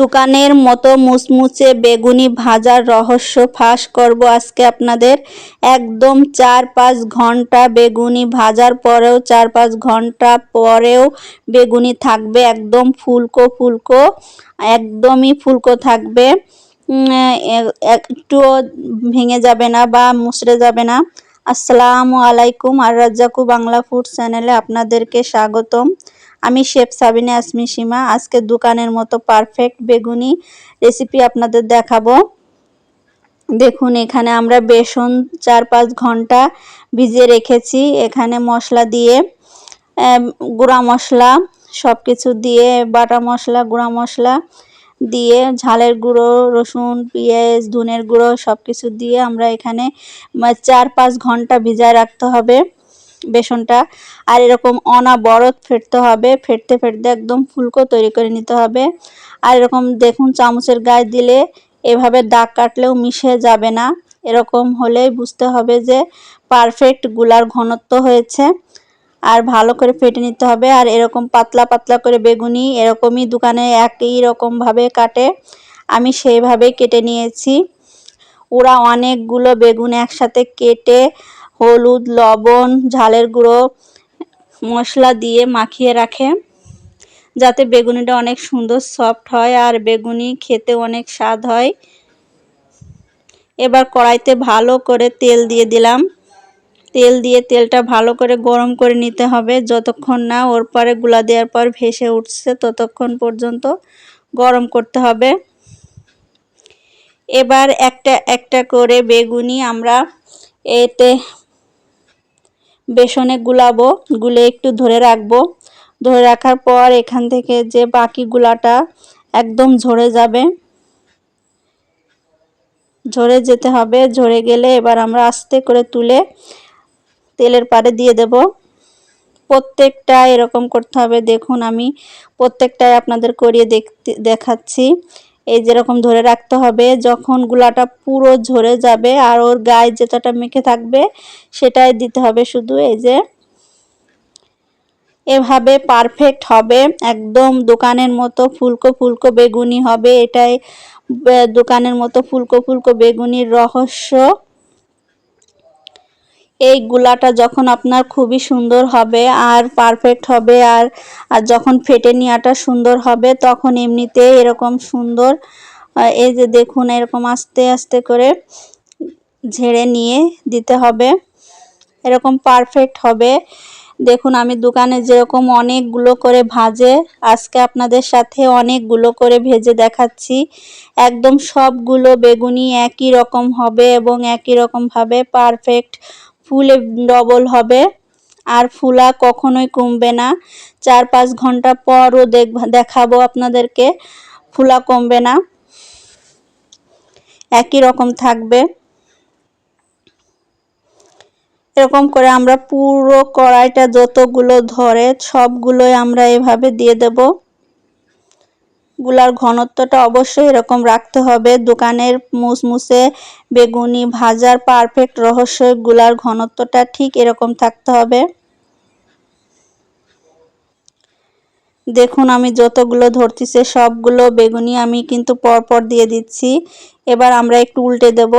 দোকানের মতো মুচমুচে বেগুনি ভাজার রহস্য ফাঁস করব আজকে আপনাদের। একদম চার পাঁচ ঘণ্টা বেগুনি ভাজার পরেও চার পাঁচ ঘণ্টা পরেও বেগুনি থাকবে একদম ফুলকো ফুলকো, একদমই ফুলকো থাকবে। একটুও ভেঙে যাবে না বা মুসড়ে যাবে না। আসসালামু আলাইকুম আর রাজ্জাকু বাংলা ফুড চ্যানেলে আপনাদেরকে স্বাগতম। আমি শেফ সাবিনা আসমি সীমা। আজকে দোকানের মতো পারফেক্ট বেগুনি রেসিপি আপনাদের দেখাবো। দেখুন, এখানে আমরা বেসন চার পাঁচ ঘণ্টা ভিজিয়ে রেখেছি। এখানে মশলা দিয়ে গুঁড়া মশলা সব কিছু দিয়ে, বাটা মশলা, গুঁড়া মশলা দিয়ে, ঝালের গুঁড়ো, রসুন, পেঁয়াজ, ধনের গুঁড়ো সব কিছু দিয়ে আমরা এখানে চার পাঁচ ঘণ্টা ভিজায় রাখতে হবে। বেসনটা। আর এরকম অনাবরত ফেটতে হবে, ফেটতে ফেটতে একদম ফুলকো তৈরি করে নিতে হবে। আর এরকম দেখুন চামচের গায়ে দিলে এভাবে দাগ কাটলেও মিশে যাবে না। এরকম হলেই বুঝতে হবে যে পারফেক্টগুলার ঘনত্ব হয়েছে। আর ভালো করে ফেটে নিতে হবে। আর এরকম পাতলা পাতলা করে বেগুনি এরকমই দোকানে একই রকমভাবে কাটে। আমি সেইভাবেই কেটে নিয়েছি। ওরা অনেকগুলো বেগুন একসাথে কেটে হলুদ, লবণ, ঝালের গুঁড়ো, মশলা দিয়ে মাখিয়ে রাখে, যাতে বেগুনিটা অনেক সুন্দর সফট হয় আর বেগুনি খেতে অনেক স্বাদ হয়। এবার কড়াইতে ভালো করে তেল দিয়ে দিলাম। তেল দিয়ে তেলটা ভালো করে গরম করে নিতে হবে। যতক্ষণ না ওর পরে গুলা দেওয়ার পর ভেসে উঠছে, ততক্ষণ পর্যন্ত গরম করতে হবে। এবার একটা একটা করে বেগুনি আমরা এতে বেসনে গুলাবো, গুলে একটু ধরে রাখব। ধরে রাখার পর এখান থেকে যে বাকি গুলাটা একদম ঝরে যাবে, ঝরে যেতে হবে। ঝরে গেলে এবার আমরা আস্তে করে তুলে তেলের পাড়ে দিয়ে দেব। প্রত্যেকটা এরকম করতে হবে। দেখুন, আমি প্রত্যেকটাই আপনাদের করিয়ে দেখতে, দেখাচ্ছি। এই যেরকম ধরে রাখতে হবে, যখন গুলাটা পুরো ঝরে যাবে আর ওর গায়ে যেটাটা মেখে থাকবে সেটাই দিতে হবে শুধু, এই যে এভাবে পারফেক্ট হবে, একদম দোকানের মতো ফুলকো ফুলকো বেগুনি হবে, এটাই দোকানের মতো ফুলকো ফুলকো বেগুনির রহস্য। এই গুলাটা যখন আপনার খুবই সুন্দর হবে আর পারফেক্ট হবে আর আর যখন ফেটে নেওয়াটা সুন্দর হবে, তখন এমনিতে এরকম সুন্দর এই যে দেখুন এরকম আস্তে আস্তে করে ঝেড়ে নিয়ে দিতে হবে। এরকম পারফেক্ট হবে। দেখুন আমি দোকানে যেরকম অনেকগুলো করে ভাজে, আজকে আপনাদের সাথে অনেকগুলো করে ভেজে দেখাচ্ছি। একদম সবগুলো বেগুনি একই রকম হবে এবং একই রকমভাবে পারফেক্ট ফুলে ডবল হবে। আর ফুলা কখনোই কমবে না। চার পাঁচ ঘণ্টা পরও দেখ, দেখাবো আপনাদেরকে। ফুলা কমবে না। একই রকম থাকবে। এরকম করে আমরা পুরো কড়াইটা যতগুলো ধরে সবগুলোই আমরা এভাবে দিয়ে দেব। গুলার ঘনত্বটা অবশ্যই এরকম রাখতে হবে। দোকানের মুসমুসে বেগুনি ভাজার পারফেক্ট রহস্য, গুলার ঘনত্বটা ঠিক এরকম থাকতে হবে। দেখুন, আমি যতগুলো ধরতেছে, সবগুলো বেগুনি আমি কিন্তু পরপর দিয়ে দিচ্ছি। এবার আমরা একটু উল্টে দেব।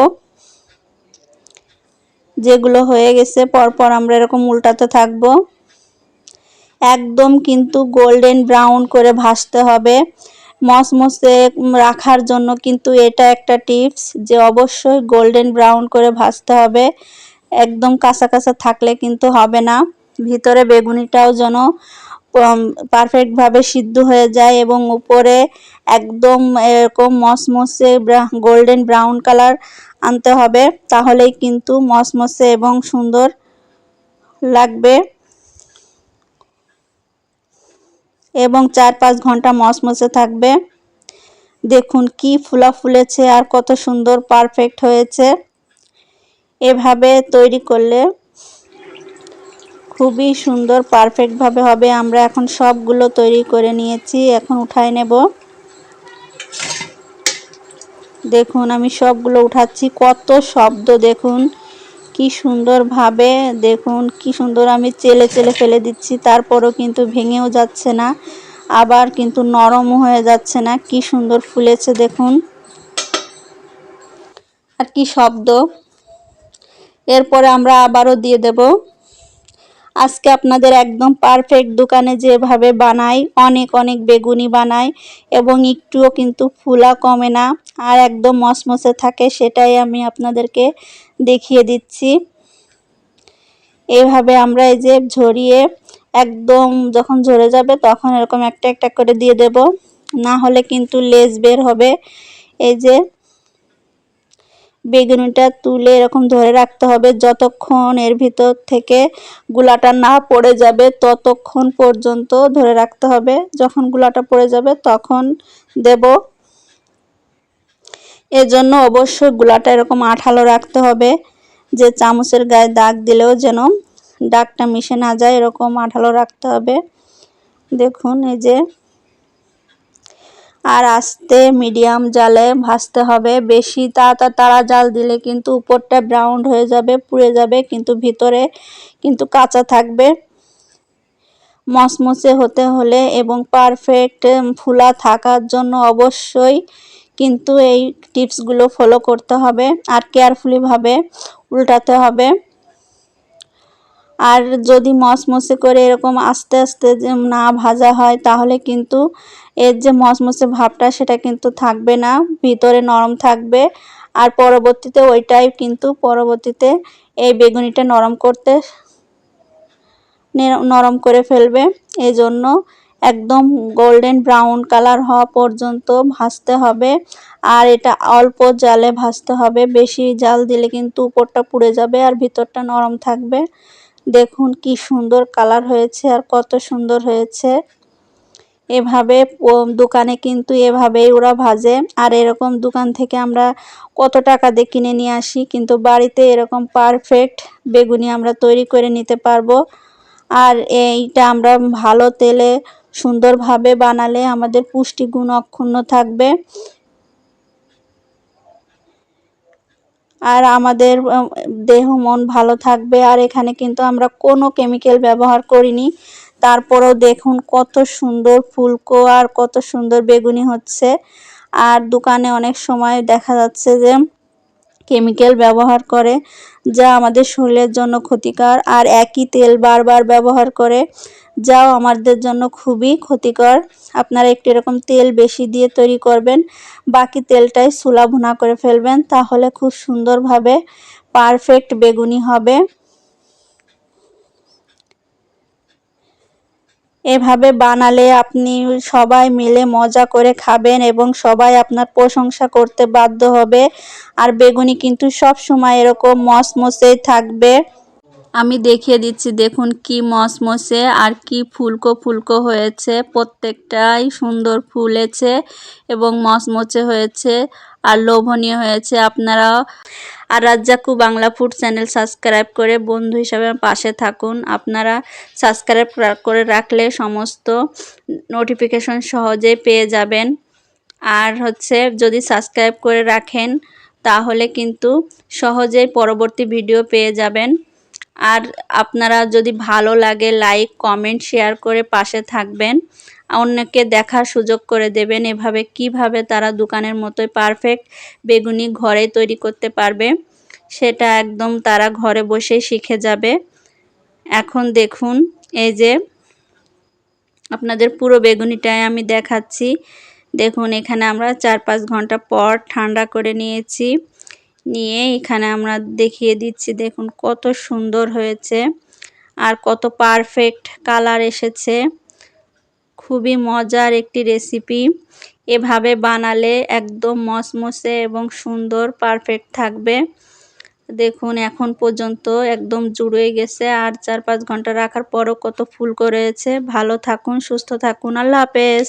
যেগুলো হয়ে গেছে, পরপর আমরা এরকম উল্টাতে থাকব। একদম কিন্তু গোল্ডেন ব্রাউন করে ভাসতে হবে। মসমসে রাখার জন্য কিন্তু এটা একটা টিপস যে অবশ্যই গোল্ডেন ব্রাউন করে ভাজতে হবে। একদম কাঁচা কাঁচা থাকলে কিন্তু হবে না। ভিতরে বেগুনিটাও যেন পারফেক্টভাবে সিদ্ধ হয়ে যায় এবং উপরে একদম এরকম মসমসে গোল্ডেন ব্রাউন কালার আনতে হবে। তাহলেই কিন্তু মসমসে এবং সুন্দর লাগবে। এবং চার পাঁচ ঘণ্টা মশমশে থাকবে। দেখুন কি ফুলা ফুলেছে আর কত সুন্দর পারফেক্ট হয়েছে। এভাবে তৈরি করলে খুবই সুন্দর পারফেক্টভাবে হবে। আমরা এখন সবগুলো তৈরি করে নিয়েছি, এখন উঠাই নেব। দেখুন আমি সবগুলো উঠাচ্ছি, কত শব্দ দেখুন। কি সুন্দরভাবে দেখুন, কি সুন্দর আমি চেলে চেলে ফেলে দিচ্ছি, তারপরও কিন্তু ভেঙেও যাচ্ছে না, আবার কিন্তু নরম হয়ে যাচ্ছে না, কি সুন্দর ফুলেছে, দেখুন। আর কি শব্দ। এরপরে আমরা আবারও দিয়ে দেব। আজকে আপনাদের একদম পারফেক্ট দোকানে যেভাবে বানাই, অনেক অনেক বেগুনি বানাই এবং একটুও কিন্তু ফুলা কমে না আর একদম মসমসে থাকে সেটাই আমি আপনাদেরকে দেখিয়ে দিচ্ছি। এইভাবে আমরা এই যে ঝরিয়ে একদম যখন ঝরে যাবে তখন এরকম একটা একটা করে দিয়ে দেব। না হলে কিন্তু লেজ বের হবে। এই যে বেগুনিটা তুলে এরকম ধরে রাখতে হবে যতক্ষণ এর ভিতর থেকে গুলাটা না পড়ে যাবে ততক্ষণ পর্যন্ত ধরে রাখতে হবে। যখন গুলাটা পড়ে যাবে তখন দেব। এজন্য অবশ্যই গুলাটা এরকম আঠালো রাখতে হবে যে চামচের গায়ে দাগ দিলেও যেন দাগটা মিশে না যায়, এরকম আঠালো রাখতে হবে। দেখুন, এই যে আর আস্তে মিডিয়াম জালে ভাজতে হবে। বেশি তাড়া তাড়া জাল দিলে কিন্তু উপরটা ব্রাউন হয়ে যাবে, পুড়ে যাবে, কিন্তু ভিতরে কিন্তু কাঁচা থাকবে। মসমসে হতে হলে এবং পারফেক্ট ফুলা থাকার জন্য অবশ্যই কিন্তু এই টিপসগুলো ফলো করতে হবে আর কেয়ারফুলিভাবে উল্টাতে হবে। আর যদি মসমসে করে এরকম আস্তে আস্তে না ভাজা হয় তাহলে কিন্তু এর যে মসমসে ভাবটা সেটা কিন্তু থাকবে না, ভিতরে নরম থাকবে। আর পরবর্তীতে ওইটাই কিন্তু পরবর্তীতে এই বেগুনিটা নরম করতে নরম করে ফেলবে। এই জন্য একদম গোল্ডেন ব্রাউন কালার হওয়া পর্যন্ত ভাজতে হবে। আর এটা অল্প জালে ভাজতে হবে। বেশি জাল দিলে কিন্তু উপরটা পুড়ে যাবে আর ভিতরটা নরম থাকবে। দেখুন কি সুন্দর কালার হয়েছে আর কত সুন্দর হয়েছে। এভাবে দোকানে কিন্তু এভাবেই ওরা ভাজে। আর এরকম দোকান থেকে আমরা কত টাকা দিয়ে কিনে নিয়ে আসি, কিন্তু বাড়িতে এরকম পারফেক্ট বেগুনি আমরা তৈরি করে নিতে পারব। আর এইটা আমরা ভালো তেলে সুন্দরভাবে বানালে আমাদের পুষ্টিগুণ অক্ষুণ্ণ থাকবে। আর আমাদের দেহ মন ভালো থাকবে। আর এখানে কিন্তু আমরা কোনো কেমিক্যাল ব্যবহার করিনি। তারপরেও দেখুন কত সুন্দর ফুলকো আর কত সুন্দর বেগুনি হচ্ছে। আর দোকানে অনেক সময় দেখা যাচ্ছে যে কেমিক্যাল ব্যবহার করে, যা আমাদের শরীরের জন্য ক্ষতিকর আর একই তেল বারবার ব্যবহার করে, যাও আমাদের জন্য খুবই ক্ষতিকর। আপনারা একটু এরকম তেল বেশি দিয়ে তৈরি করবেন, বাকি তেলটাই সুলা ভুনা করে ফেলবেন, তাহলে খুব সুন্দরভাবে পারফেক্ট বেগুনি হবে। এভাবে বানালে আপনি সবাই মিলে মজা করে খাবেন এবং সবাই আপনার প্রশংসা করতে বাধ্য হবে। আর বেগুনি কিন্তু সব সময় এরকম মসমসেই থাকবে। আমি দেখিয়ে দিচ্ছি, দেখুন কি মসমসে আর কি ফুলকো ফুলকো হয়েছে। প্রত্যেকটাই সুন্দর ফুলেছে এবং মসমসে হয়েছে আর লোভনীয় হয়েছে আপনারা আর Razzaku Bangla food channel subscribe করে বন্ধু হিসাবে পাশে থাকুন। আপনারা সাবস্ক্রাইব করে রাখলে সমস্ত নোটিফিকেশন সহজে পেয়ে যাবেন। আর হচ্ছে যদি সাবস্ক্রাইব করে রাখেন তাহলে কিন্তু সহজেই পরবর্তী ভিডিও পেয়ে যাবেন। আর আপনারা যদি ভালো লাগে লাইক কমেন্ট শেয়ার করে পাশে থাকবেন। অন্যকে দেখার সুযোগ করে দেবেন এভাবে কীভাবে তারা দোকানের মতোই পারফেক্ট বেগুনি ঘরে তৈরি করতে পারবে, সেটা একদম তারা ঘরে বসেই শিখে যাবে। এখন দেখুন, এই যে আপনাদের পুরো বেগুনিটাই আমি দেখাচ্ছি। দেখুন, এখানে আমরা চার পাঁচ ঘণ্টা পর ঠান্ডা করে নিয়েছি। নিয়ে এখানে আমরা দেখিয়ে দিচ্ছি, দেখুন কত সুন্দর হয়েছে আর কত পারফেক্ট কালার এসেছে। খুবই মজার একটি রেসিপি এভাবে বানালে একদম মসমসে এবং সুন্দর পারফেক্ট থাকবে। দেখুন এখন পর্যন্ত একদম জুড়ে গেছে আর চার পাঁচ ঘণ্টা রাখার পরও কত ফুল করেছে ভালো থাকুন, সুস্থ থাকুন। আল্লাহ হাফেজ।